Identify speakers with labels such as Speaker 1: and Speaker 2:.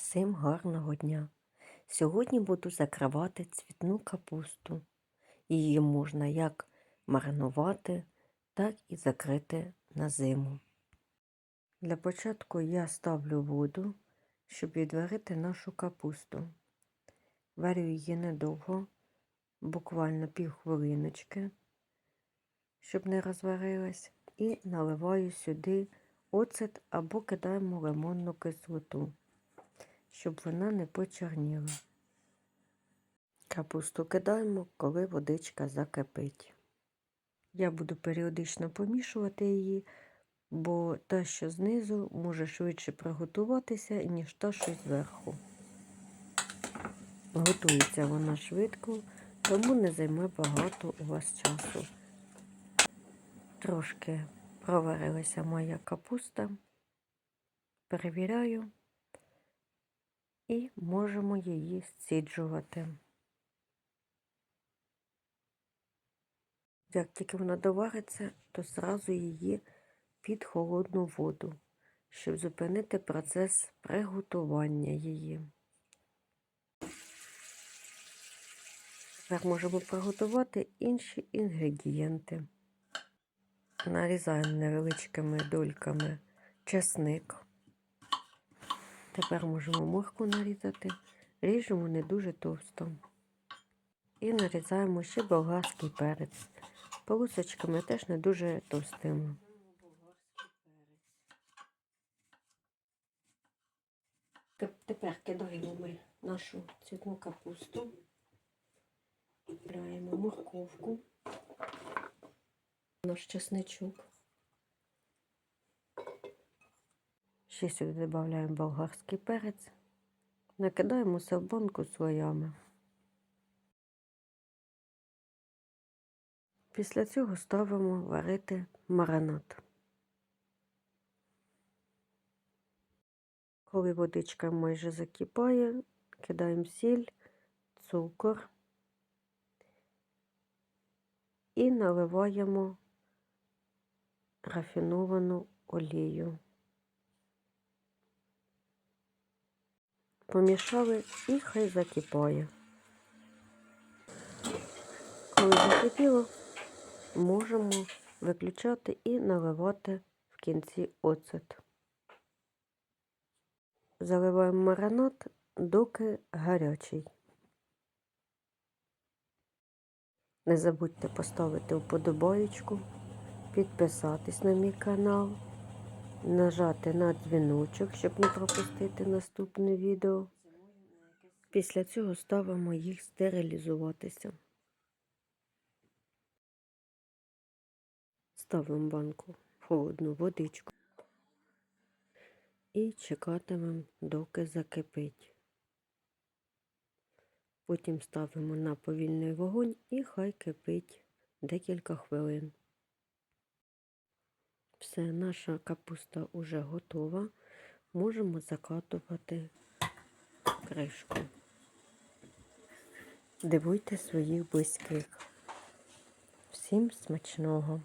Speaker 1: Всім гарного дня! Сьогодні буду закривати цвітну капусту. Її можна як маринувати, так і закрити на зиму. Для початку я ставлю воду, щоб відварити нашу капусту. Варю її недовго, буквально півхвилиночки, щоб не розварилась, і наливаю сюди оцет або кидаємо лимонну кислоту щоб вона не почорніла. Капусту кидаємо, коли водичка закипить. Я буду періодично помішувати її, бо та, що знизу, може швидше приготуватися, ніж та, що зверху. Готується вона швидко, тому не займе багато у вас часу. Трошки проварилася моя капуста. Перевіряю і можемо її зціджувати. Як тільки вона довариться, то зразу її під холодну воду, щоб зупинити процес приготування її. Тепер можемо приготувати інші інгредієнти. Нарізаємо невеличкими дольками чесник. Тепер можемо морку нарізати, ріжемо не дуже товсто. І нарізаємо ще болгарський перець. Полосочками теж не дуже товстими. Тепер кидаємо ми нашу цвітну капусту, кидаємо морковку, наш чесничок. Ще сюди додаємо болгарський перець, накидаємо сербонку слоями. Після цього ставимо варити маринад. Коли водичка майже закипає, кидаємо сіль, цукор і наливаємо рафіновану олію. Помішали і хай закипає. Коли закипіло, можемо виключати і наливати в кінці оцет. Заливаємо маринад, доки гарячий. Не забудьте поставити вподобаєчку, підписатись на мій канал нажати на дзвіночок, щоб не пропустити наступне відео. Після цього ставимо їх стерилізуватися. Ставимо банку в холодну водичку і чекатимемо, доки закипить. Потім ставимо на повільний вогонь і хай кипить декілька хвилин. Все, наша капуста вже готова. Можемо закатувати кришку. Дивуйте своїх близьких. Всім смачного!